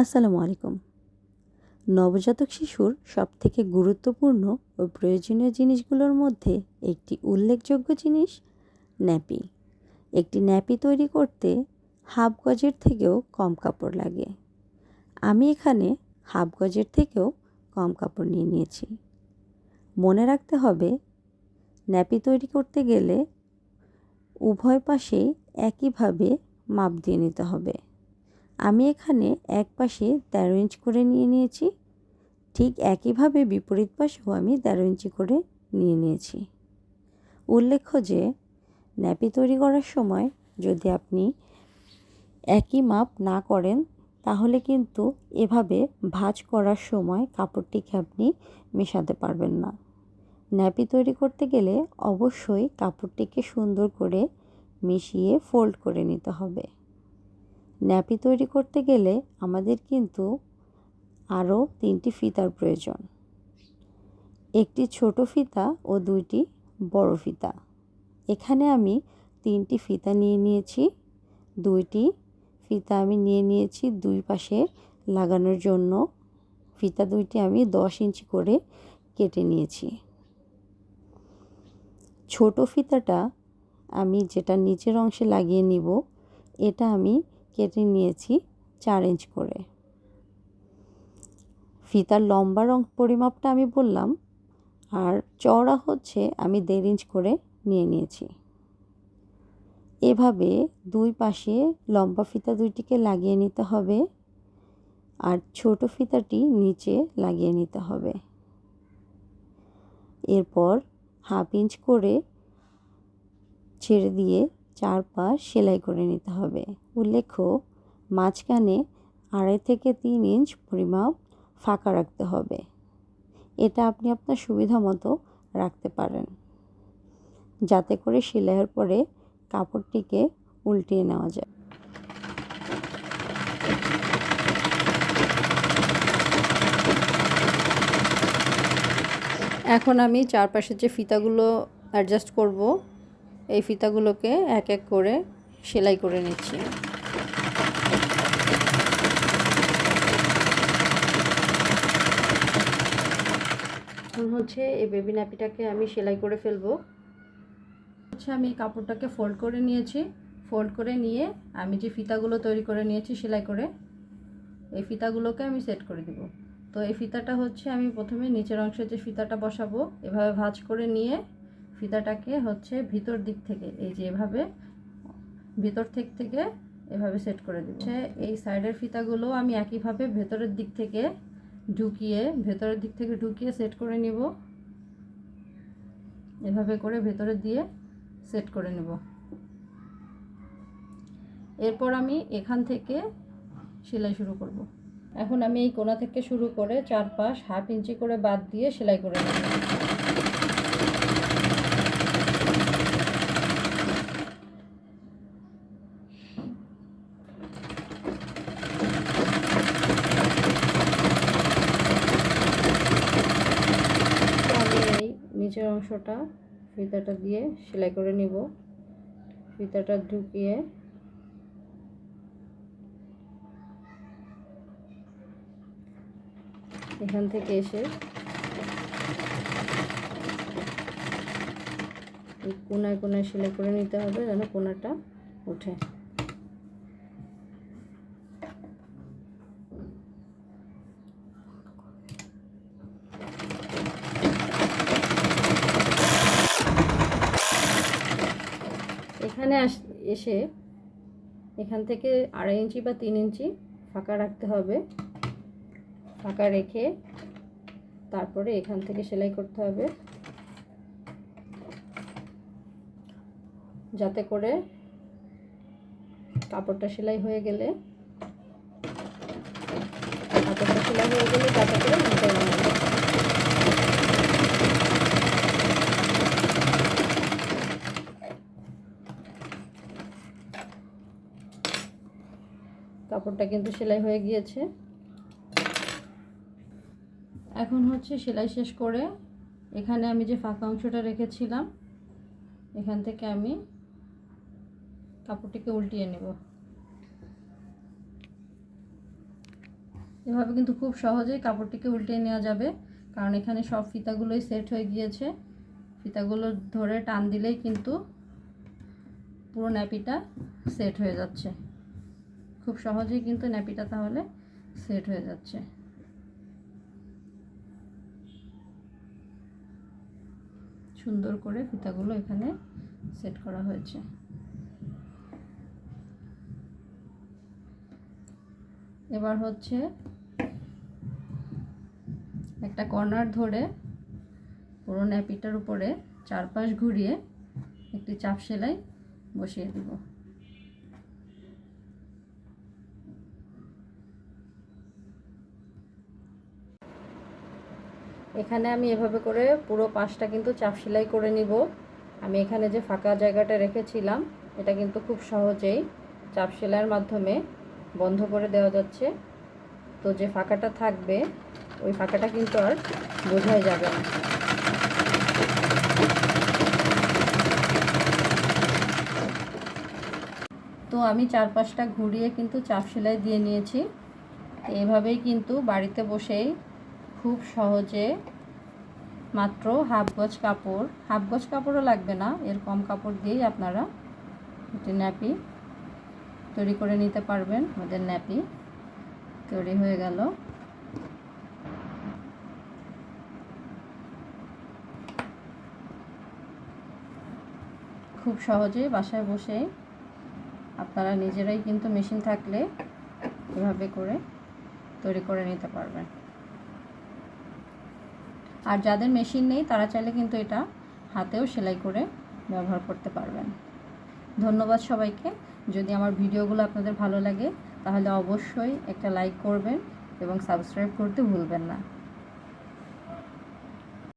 আসসালামু আলাইকুম। নবজাতক শিশুর সবথেকে গুরুত্বপূর্ণ ও প্রয়োজনীয় জিনিসগুলোর মধ্যে একটি উল্লেখযোগ্য জিনিস ন্যাপি। একটি ন্যাপি তৈরি করতে হাফ গজের থেকেও কম কাপড় লাগে। আমি এখানে হাফ গজের থেকেও কম কাপড় নিয়ে নিয়েছি। মনে রাখতে হবে, ন্যাপি তৈরি করতে গেলে উভয় পাশেই একইভাবে মাপ দিয়ে নিতে হবে। আমি এখানে এক পাশে তেরো ইঞ্চ করে নিয়ে নিয়েছি। ঠিক একইভাবে বিপরীত পাশেও আমি তেরো ইঞ্চি করে নিয়ে নিয়েছি। উল্লেখ্য যে, ন্যাপি তৈরি করার সময় যদি আপনি একই মাপ না করেন, তাহলে কিন্তু এভাবে ভাঁজ করার সময় কাপড়টিকে আপনি মেশাতে পারবেন না। ন্যাপি তৈরি করতে গেলে অবশ্যই কাপড়টিকে সুন্দর করে মিশিয়ে ফোল্ড করে নিতে হবে। ন্যাপি তৈরি করতে গেলে আমাদের কিন্তু আরও তিনটি ফিতার প্রয়োজন। একটি ছোট ফিতা ও দুইটি বড় ফিতা। এখানে আমি তিনটি ফিতা নিয়ে নিয়েছি, দুইটি ফিতা আমি নিয়ে নিয়েছি দুই পাশে লাগানোর জন্য। ফিতা দুইটি আমি দশ ইঞ্চি করে কেটে নিয়েছি। ছোট ফিতাটা আমি যেটা নিচের অংশে লাগিয়ে নিব, এটা আমি কেটে নিয়েছি চার ইঞ্চ করে। ফিতার লম্বা রং পরিমাপটা আমি বললাম, আর চওড়া হচ্ছে আমি দেড় ইঞ্চ করে নিয়ে নিয়েছি। এভাবে দুই পাশে লম্বা ফিতা দুইটিকে লাগিয়ে নিতে হবে, আর ছোট ফিতাটি নিচে লাগিয়ে নিতে হবে। এরপর হাফ ইঞ্চ করে ছেড়ে দিয়ে চার পাশ সেলাই করে নিতে হবে। উল্লেখ্য, মাঝখানে আড়াই থেকে তিন ইঞ্চ পরিমাপ ফাঁকা রাখতে হবে। এটা আপনি আপনার সুবিধা মতো রাখতে পারেন। যাতে করে সেলাইয়ের পরে কাপড়টিকে উল্টিয়ে নেওয়া যায়। এখন আমি চারপাশের যে ফিতাগুলো অ্যাডজাস্ট করব, এই ফিতাগুলোকে এক এক করে সেলাই করে নিচ্ছি। এখন হচ্ছে এই বেবি ন্যাপিটাকে আমি সেলাই করে ফেলব। হচ্ছে আমি কাপড়টাকে ফোল্ড করে নিয়েছি। ফোল্ড করে নিয়ে আমি যে ফিতাগুলো তৈরি করে নিয়েছি সেলাই করে, এই ফিতাগুলোকে আমি সেট করে দিব। তো এই ফিতাটা হচ্ছে আমি প্রথমে নিচের অংশে যে ফিতাটা বসাবো, এভাবে ভাঁজ করে নিয়ে ফিতাটাকে হচ্ছে ভিতর দিক থেকে, এই যে এভাবে ভিতর থেকে থেকে এভাবে সেট করে দিচ্ছে এই সাইডের ফিতাগুলো আমি একইভাবে ভেতরের দিক থেকে ঢুকিয়ে, ভেতরের দিক থেকে ঢুকিয়ে সেট করে নিব। এভাবে করে ভেতরে দিয়ে সেট করে নেব। এরপর আমি এখান থেকে সেলাই শুরু করব। এখন আমি এই কোনা থেকে শুরু করে চারপাশ হাফ ইঞ্চি করে বাদ দিয়ে সেলাই করে নেব। নিচের অংশটা ফিতাটা দিয়ে সেলাই করে নিব। ফিতাটা ঢুকিয়ে এখান থেকে এসে কোনায় কোনায় সেলাই করে নিতে হবে যেন কোনাটা ওঠে। এখানে এসে এখান থেকে আড়াই ইঞ্চি বা তিন ইঞ্চি ফাঁকা রাখতে হবে। ফাঁকা রেখে তারপরে এখান থেকে সেলাই করতে হবে। যাতে করে কাপড়টা সেলাই হয়ে গেলে, কাপড়টা সেলাই হয়ে গেলে যাতে করে মোটাই না কাপড়টা কিন্তু সেলাই হয়ে গিয়েছে। এখন হচ্ছে সেলাই শেষ করে এখানে আমি যে ফাঁকা অংশটা রেখেছিলাম, এখান থেকে আমি কাপড়টিকে উল্টিয়ে নেব। এভাবে কিন্তু খুব সহজেই কাপড়টিকে উল্টে নেওয়া যাবে, কারণ এখানে সব ফিতাগুলোই সেট হয়ে গিয়েছে। ফিতাগুলো ধরে টান দিলেই কিন্তু পুরো ন্যাপিটা সেট হয়ে যাচ্ছে। খুব সহজেই কিন্তু ন্যাপিটা তাহলে সেট হয়ে যাচ্ছে। সুন্দর করে ফিতাগুলো এখানে সেট করা হয়েছে। এবার হচ্ছে একটা কর্নার ধরে পুরো ন্যাপিটার উপরে চারপাশ ঘুরিয়ে একটি চাপ সেলাই বসিয়ে দেব। এখানে আমি এভাবে করে পুরো পাশটা কিন্তু চাপ সেলাই করে নিব। আমি এখানে যে ফাঁকা জায়গাটা রেখেছিলাম, এটা কিন্তু খুব সহজেই চাপ সেলাইয়ের মাধ্যমে বন্ধ করে দেওয়া যাচ্ছে। তো যে ফাঁকাটা থাকবে, ওই ফাঁকাটা কিন্তু আর বোঝাই যাবে না। তো আমি চারপাশটা ঘুরিয়ে কিন্তু চাপ সেলাই দিয়ে নিয়েছি। এভাবেই কিন্তু বাড়িতে বসেই খুব সহজে মাত্র হাফ গজ কাপড় হাফ গজ কাপড়ও লাগবে না, এর কম কাপড় দিয়েই আপনারা একটি ন্যাপি তৈরি করে নিতে পারবেন, আমাদের ন্যাপি তৈরি হয়ে গেল। খুব সহজেই বাসায় বসে আপনারা নিজেরাই কিন্তু মেশিন থাকলে এভাবে করে তৈরি করে নিতে পারবেন। আর যাদের মেশিন নেই, তারা চাইলে কিন্তু এটা হাতেও সেলাই করে ব্যবহার করতে পারবেন। ধন্যবাদ সবাইকে। যদি আমার ভিডিওগুলো আপনাদের ভালো লাগে, তাহলে অবশ্যই একটা লাইক করবেন এবং সাবস্ক্রাইব করতে ভুলবেন না।